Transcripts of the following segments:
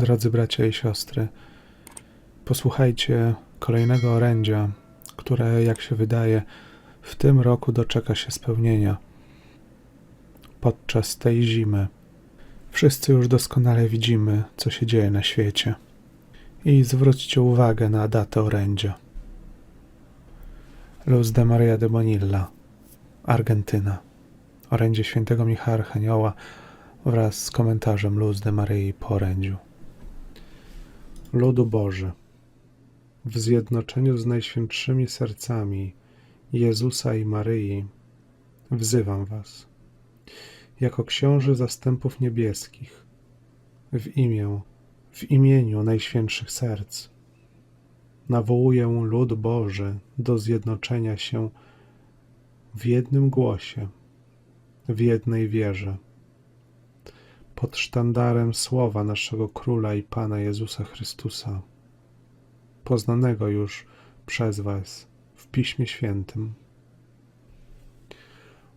Drodzy bracia i siostry, posłuchajcie kolejnego orędzia, które, jak się wydaje, w tym roku doczeka się spełnienia. Podczas tej zimy wszyscy już doskonale widzimy, co się dzieje na świecie. I zwróćcie uwagę na datę orędzia. Luz de Maria de Bonilla, Argentyna. Orędzie świętego Michała Archanioła wraz z komentarzem Luz de Maryi po orędziu. Ludu Boży, w zjednoczeniu z najświętszymi sercami Jezusa i Maryi, wzywam Was, jako książę zastępów niebieskich, w imię, w imieniu najświętszych serc, nawołuję lud Boży do zjednoczenia się w jednym głosie, w jednej wierze pod sztandarem słowa naszego Króla i Pana Jezusa Chrystusa, poznanego już przez Was w Piśmie Świętym.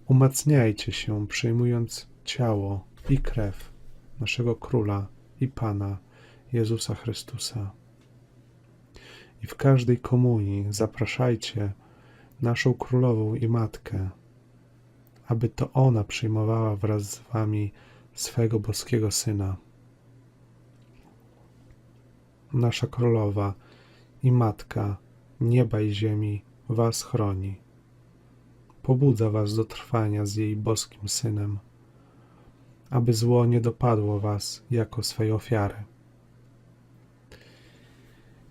Umacniajcie się, przyjmując ciało i krew naszego Króla i Pana Jezusa Chrystusa. I w każdej komunii zapraszajcie naszą Królową i Matkę, aby to ona przyjmowała wraz z Wami swego boskiego Syna. Nasza Królowa i Matka nieba i ziemi Was chroni. Pobudza Was do trwania z jej boskim Synem, aby zło nie dopadło Was jako swej ofiary.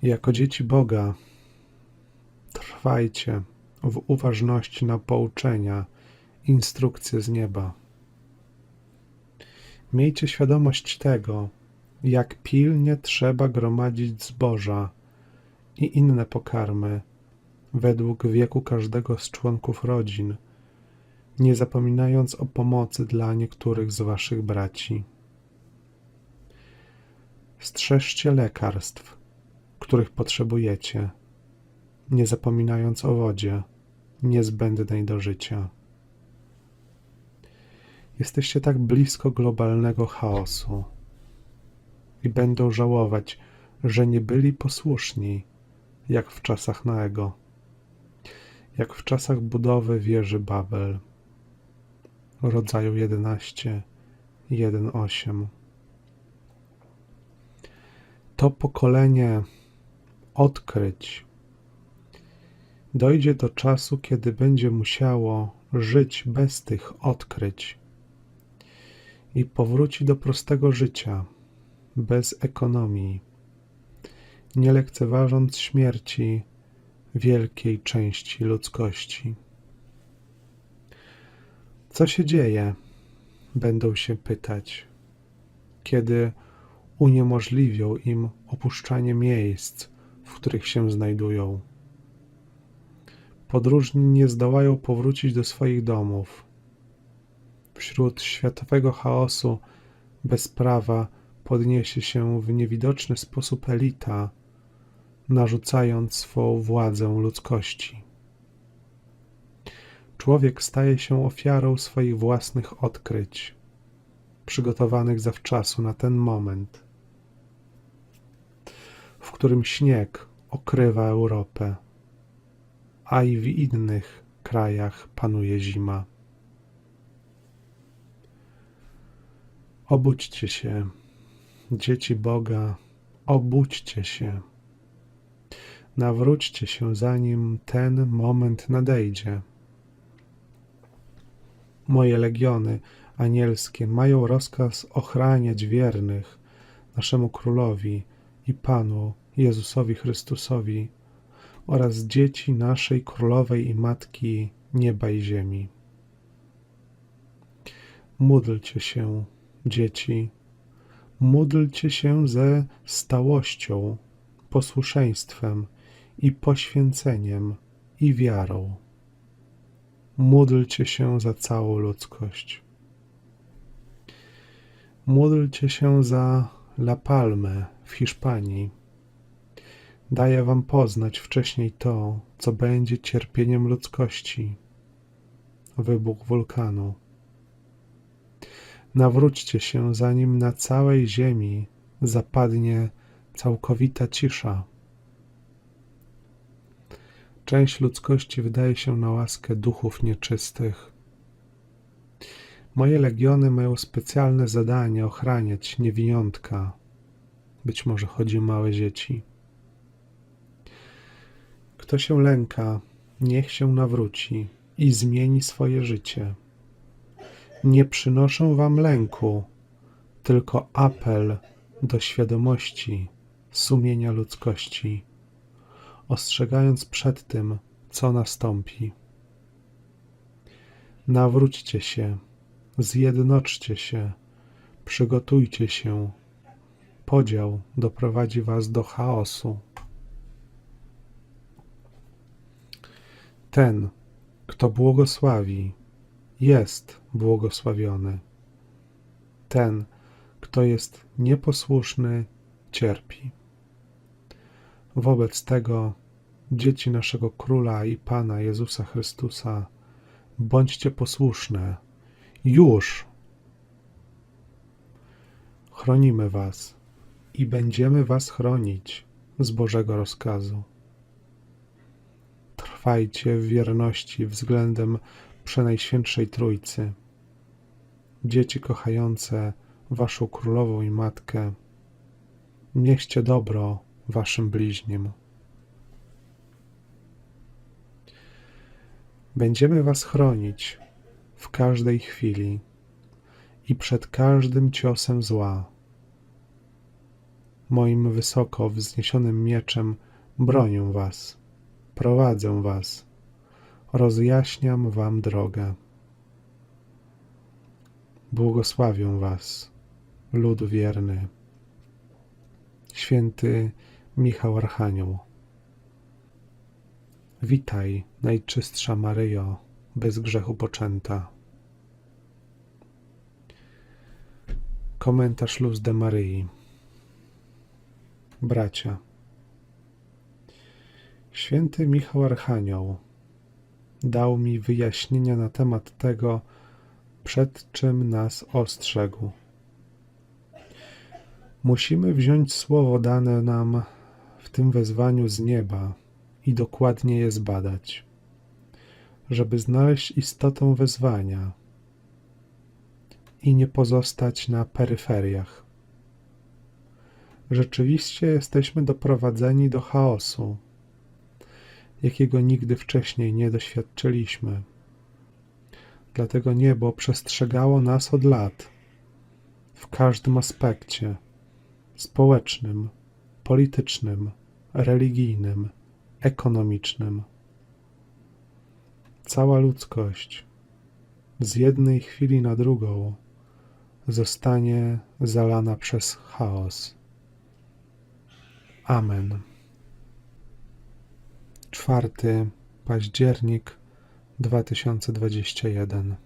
Jako dzieci Boga trwajcie w uważności na pouczenia, instrukcje z nieba Miejcie świadomość tego, jak pilnie trzeba gromadzić zboża i inne pokarmy według wieku każdego z członków rodzin, nie zapominając o pomocy dla niektórych z waszych braci. Strzeżcie lekarstw, których potrzebujecie, nie zapominając o wodzie niezbędnej do życia. Jesteście tak blisko globalnego chaosu i będą żałować, że nie byli posłuszni, jak w czasach Noego, jak w czasach budowy wieży Babel. Rodzaju 11, 1.8. To pokolenie odkryć dojdzie do czasu, kiedy będzie musiało żyć bez tych odkryć i powróci do prostego życia, bez ekonomii, nie lekceważąc śmierci wielkiej części ludzkości. Co się dzieje? Będą się pytać, kiedy uniemożliwią im opuszczanie miejsc, w których się znajdują. Podróżni nie zdołają powrócić do swoich domów Wśród światowego chaosu bezprawa podniesie się w niewidoczny sposób elita, narzucając swą władzę ludzkości. Człowiek staje się ofiarą swoich własnych odkryć, przygotowanych zawczasu na ten moment, w którym śnieg okrywa Europę, a i w innych krajach panuje zima. Obudźcie się, dzieci Boga, obudźcie się. Nawróćcie się, zanim ten moment nadejdzie. Moje legiony anielskie mają rozkaz ochraniać wiernych naszemu Królowi i Panu Jezusowi Chrystusowi oraz dzieci naszej Królowej i Matki nieba i ziemi. Módlcie się dzieci, módlcie się ze stałością, posłuszeństwem i poświęceniem i wiarą. Módlcie się za całą ludzkość. Módlcie się za La Palmę w Hiszpanii. Daję wam poznać wcześniej to, co będzie cierpieniem ludzkości. Wybuch wulkanu Nawróćcie się, zanim na całej ziemi zapadnie całkowita cisza. Część ludzkości wydaje się na łaskę duchów nieczystych. Moje legiony mają specjalne zadanie ochraniać niewiniątka. Być może chodzi o małe dzieci. Kto się lęka, niech się nawróci i zmieni swoje życie. Nie przynoszę wam lęku, tylko apel do świadomości sumienia ludzkości, ostrzegając przed tym, co nastąpi. Nawróćcie się, zjednoczcie się, przygotujcie się. Podział doprowadzi was do chaosu. Ten, kto błogosławi, jest błogosławiony. Ten, kto jest nieposłuszny, cierpi. Wobec tego, dzieci naszego Króla i Pana Jezusa Chrystusa, bądźcie posłuszne. Już chronimy Was i będziemy Was chronić z Bożego rozkazu. Trwajcie w wierności względem Przenajświętszej Trójcy. Dzieci kochające Waszą Królową i Matkę, niechcie dobro Waszym bliźnim. Będziemy Was chronić w każdej chwili i przed każdym ciosem zła. Moim wysoko wzniesionym mieczem bronię Was, prowadzę Was, rozjaśniam Wam drogę. Błogosławię Was, lud wierny. Święty Michał Archanioł. Witaj, Najczystsza Maryjo, bez grzechu poczęta. Komentarz Luz de Maryi. Bracia. Święty Michał Archanioł dał mi wyjaśnienia na temat tego, przed czym nas ostrzegł. Musimy wziąć słowo dane nam w tym wezwaniu z nieba i dokładnie je zbadać, żeby znaleźć istotę wezwania i nie pozostać na peryferiach. Rzeczywiście jesteśmy doprowadzeni do chaosu, jakiego nigdy wcześniej nie doświadczyliśmy. Dlatego niebo przestrzegało nas od lat, w każdym aspekcie społecznym, politycznym, religijnym, ekonomicznym. Cała ludzkość z jednej chwili na drugą zostanie zalana przez chaos. Amen. 4 październik 2021